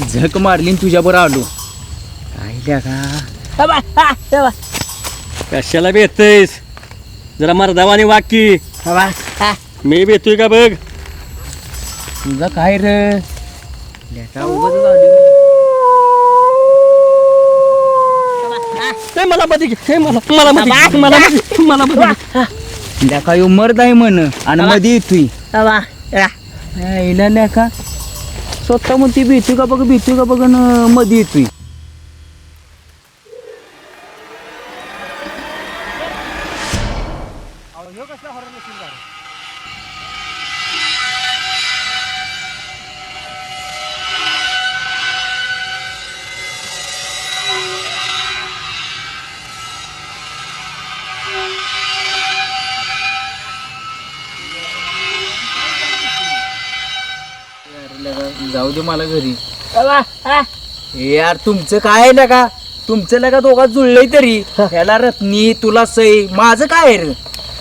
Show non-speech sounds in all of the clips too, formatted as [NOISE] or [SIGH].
का झक मारली तुझ्या बरोबर आलो. काय द्या का? कशाला भेटतयस जरा मर्दावानी वाकी हा. मी भेटतोय का बघ? तुझं काय रे? लेका उगाच आली. हे. मला हे मला मला मला मला मध्ये घे. लेका यो मर्द आहे म्हण आणि मध्ये येतोय. बाबा स्वतः मग ती स्वतः म्हणते का बघ भीती का बघ न मध्ये येतोय. जाऊ दे मला घरी. हा. हे यार तुमचं काय आहे का तुमचं लगा दोघात जुळलंय तरी. ह्याला रत्नी तुला सई माझं काय आहे रे?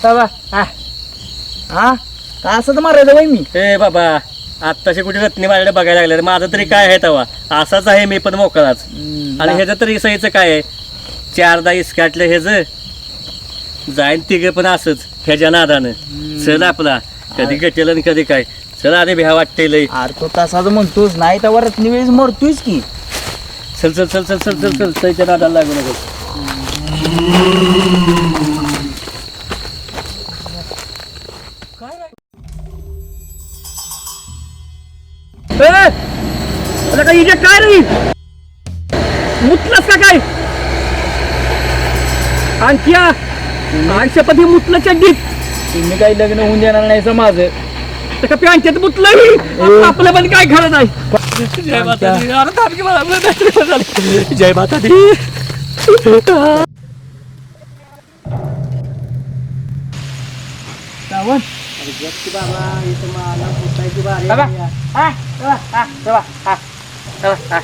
बाबा हा. हा? का असं तर मारायचं बाई मी? ए बाबा आत्ताशी कुठे रत्नी माझ्याकडे बघायला लागले माझं तरी काय आहे तवा? असाच आहे मी पण मोकळाच. आणि ह्याचं तरी सईचं काय आहे? चारदा इसकाटलं ह्याचं. जाईन तिघं पण असंच ह्याच्या नादानं. चल आपला कधी गटेल आणि कधी काय. चल आधी भ्या वाटते लय अरे तो तसाच म्हणतोस नाही तर रत्नी वेळेस मरतोयस की चल चल चल चल चल चल चल सईच्या नादाला लागू नको काय इथे काय रे मुतलंस का काय आणखी आयुष्यपती मुतलं चड्डीत तुम्ही काही लग्न होऊन देणार नाही असं माझं तर का पॅन्च्यात मुतलं आपलं पण काय खरं नाही जय माता दी. अरे थांब की मला आपलं नाही झालं. जय माता दी। बाबा हा। बाबा। हा बाबा हा बाबा हा।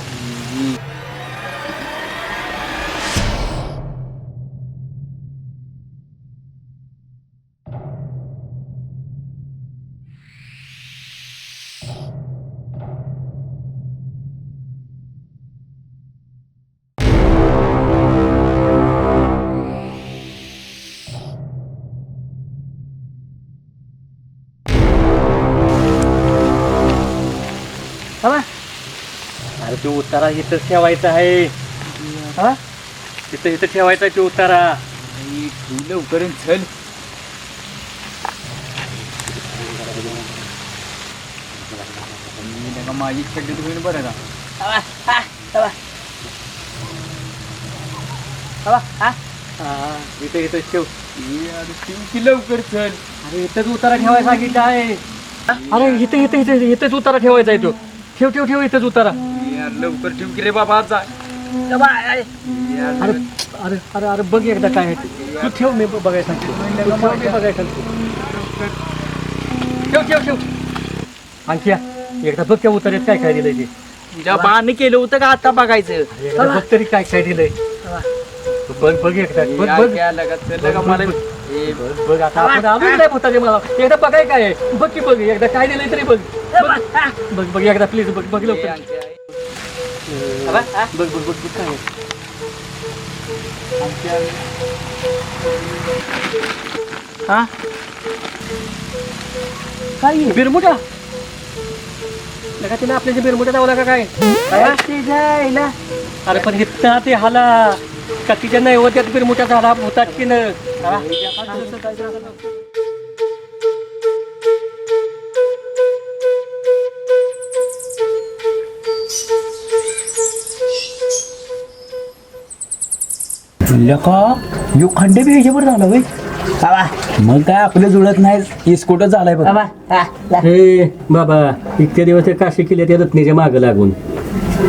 तो उतारा इथं ठेवायचा आहे. हा? इथं इथं ठेवायचा आहे तो उतारा. लवकर चल. माझी छड्डीत होईल बरं का? हा हा. हा, इथं इथं ठेव. की लवकर चल. अरे इथंच उतारा ठेवायचा सांगितलं आहे अरे इथं इथं इथं इथंच उतारा ठेवायचा आहे तो. ठेव ठेव ठेव इथंच उतारा. लवकर ठेव की रे बाबा आज जा. अरे अरे अरे अरे बघ एकदा काय आहे ते. तू ठेव मी बघायला सांगतो. तू ठेव, मी बघायला सांगतो. ठेव ठेव ठेव. आणखी या. एकदा बघ त्या उतार्यात काय काय दिलंय ते. तुझ्या बाने केलं होतं का आता बघायचं? एकदा बघ तरी काय काय दिलंय. तू बघ बघ एकदा. बघ बघ. क्या लगा, चल लगा मला ए, बघ बघ आता आपण आलोच नाही पोताचे मला. एकदा बघाय काय आहे? बघ की बघ एकदा काय दिलंय तरी बघ. बघ बघ एकदा प्लीज बघ बघ लवकर. आमच्या बघ बघ बघ बघ काय हा? काय आहे? बिरमुटा लगा तिला आपल्या बिरमुटा लावला का काय? बाबा ते जायला अरे पण हित्ता ते हाला का तिच्या नैवत्यात बिरमुटा झाला होतात की न का? यो खंडे बी ह्याच्यावर झाला वय बाबा. मग काय आपलं जुळत नाही इस्कोटच झालाय बघ. बाबा हा ला. हे बाबा इतक्या दिवस ते काशी केल्या त्या रत्नीच्या मागं लागून.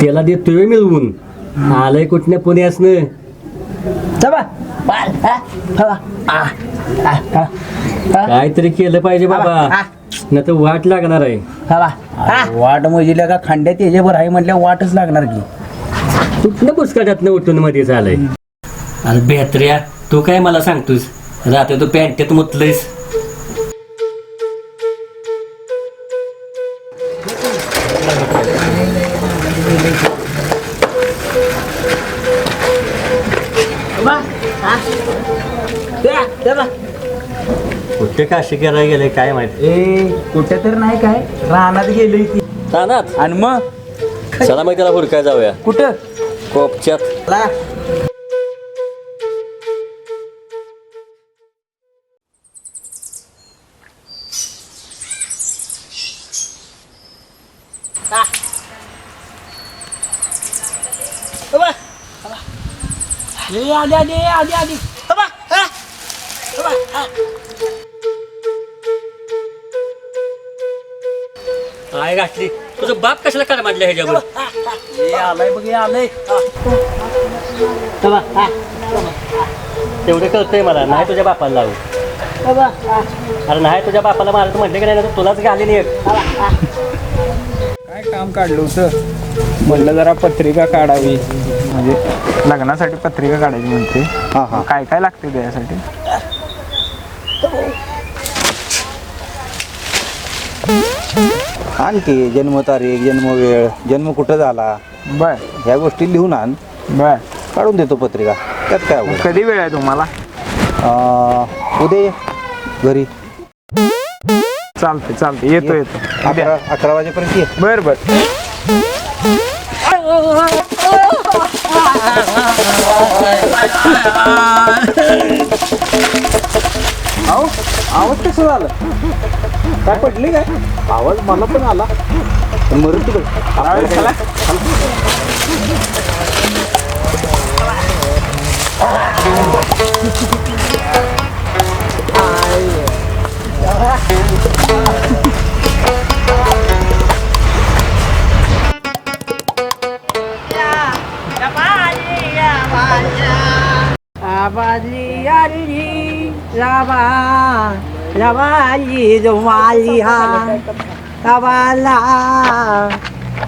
त्याला देतोय मिळवून. आलंय कुठल्या पुण्यासनं. बाबा बाल हा बाबा आ आ हा काहीतरी केलं पाहिजे बाबा. हा. न तर वाट लागणार आहे. बाबा हा. वाट म्हणजे का? खंड्यात याच्यावर आहे म्हटल्या वाटच लागणार की. कुठनं पुस्तकातनं उठून मध्ये झालंय? आणि बेहतऱ्या तू काय मला सांगतोस राहते तू पॅन्टेत मुतलंयस. कुठे काशी करायला गेले काय माहिती? ए कुठे तर नाही काय? रानात गेले ती. रानात? आणि मग? चला मग त्याला हुडकाय जाऊया. कुठं? कोपच्यात. ए, आली आली आली आली. काय घातली तुझं बाप कशाला काय मांडलं ह्याच्यावर? ए आलाय बघ आलंय. तेवढं कळतंय मला. नाही तुझ्या बापाला लावू. अरे नाही तुझ्या बापाला मारायचं म्हटलं की नाही ना तर तुलाच घालीन एक. काय काम काढलं होतं? म्हणलं जरा पत्रिका काढावी. म्हणजे लग्नासाठी पत्रिका काढायची म्हणते. काय काय लागते त्यासाठी? आणखी जन्मतारीख जन्मवेळ जन्म कुठं झाला? बर. ह्या गोष्टी लिहून आण. बर. काढून देतो पत्रिका. त्यात काय अवघड? कधी वेळ आहे तुम्हाला? अं, उद्या ये घरी. चालते चालते येतो येतो. अकरा अकरा वाजेपर्यंत ये. बर बर. आवाज कसं झालं? काय पडली काय? आवाज मला पण आला. मरून तिकडे. आबाली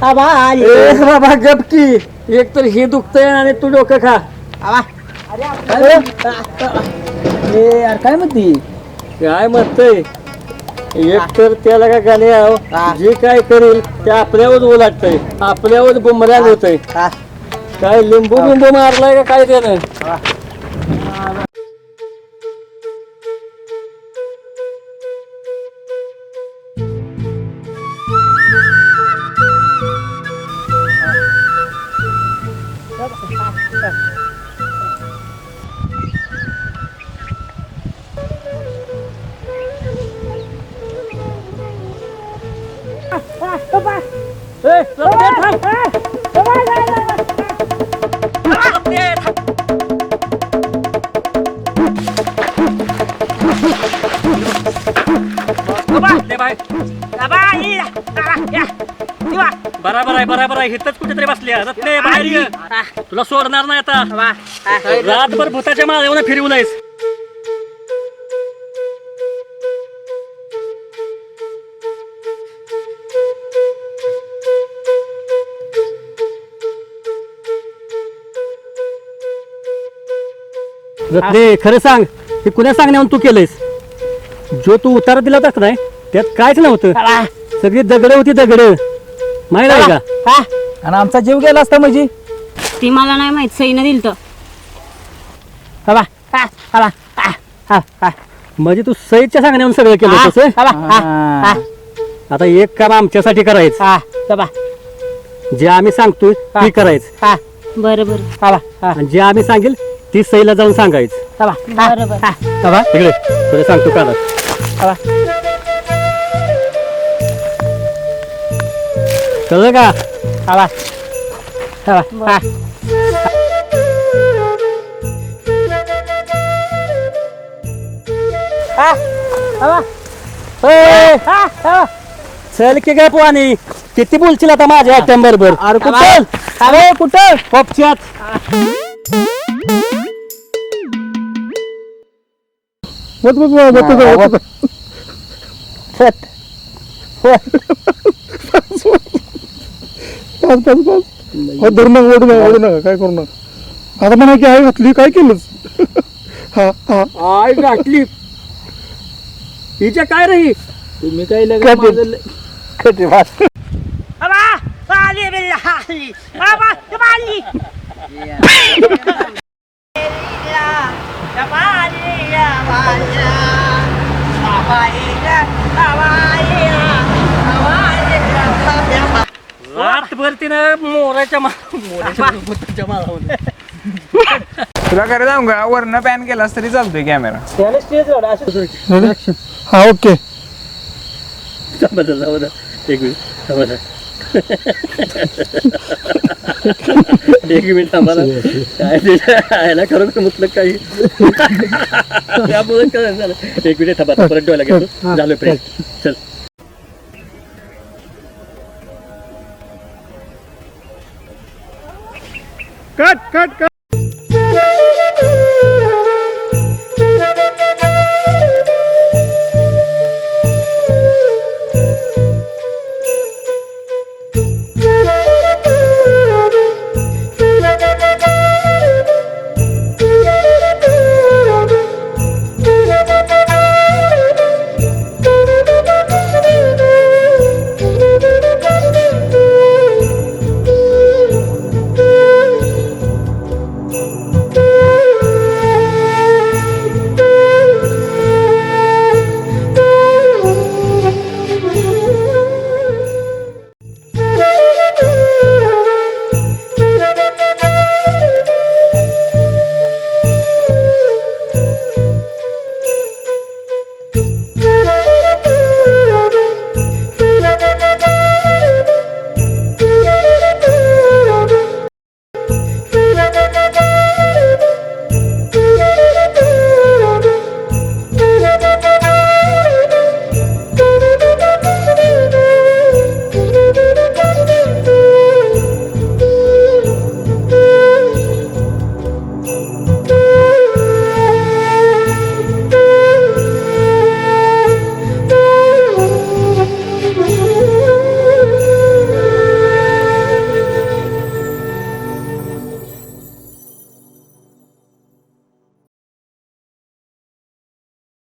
बाबा गपकी एक तर हे दुखतंय आणि तू डोकं खा. ए यार काय म्हणती? काय म्हणतंय? एक तर त्याला काय गाणे जे काय करेल ते आपल्यावर ओलाटतंय आपल्यावर बुमराग होतंय. काय लिंबू बिंबू मारलाय का काय त्यानं? बराबर आहे बराबर आहे. इथंच कुठेतरी बसल्या रत्ने बाहेर ये. तुला सोडणार नाही आता. रातभर भूताच्या माळेवर फिरवलंयस रत्ने खरं सांग. हे कुण्या सांगण्यावर तू केलंयस? जो तू उतारा दिला होता नाही त्यात कायच नव्हतं. सगळी दगड होती दगड. माहीत आहे का? आणि आमचा जीव गेला असता म्हणजे ती मला नाही माहीत सईनं दिलं तर म्हणजे तू सईच्या सांगण्यावर सगळं केलं तसं हा. आता एक काम आमच्यासाठी करायचं. जे आम्ही सांगतोय ते करायचं. बरं बरं. आणि जे आम्ही सांगेल ती सईला जाऊन सांगायचं. बरं बरं. तुला सांगतो का कळलं का? चल. की काय पोवानी किती बोलशील आता माझ्या आयटम बरोबर अरे कुठं? अरे कुठं? पक्षात धरू नका ओढू नका ओढू नका काय करू नका. आता म्हणा की आई घातली काय केलंच [LAUGHS] हा हा. आय गाठली हिच्या काय रही तुम्ही काय माझं ल- रातभर तिनं मोराच्या मा मोराच्या माळामध्ये तुला खरं सांगू का? वरनं पॅन केलास तरी चालतोय कॅमेरा त्याला स्टेज काढा असं हा ओके. एक मिनिट थांबा जरा. एक मिनिट थांबा ना. काय ते? यायला खरोखर म्हटलं काही. त्यामुळे काय झालं. एक मिनिट थांबा. परत डोळा घेतो. झालं प्रेस चल. cut, cut, cut.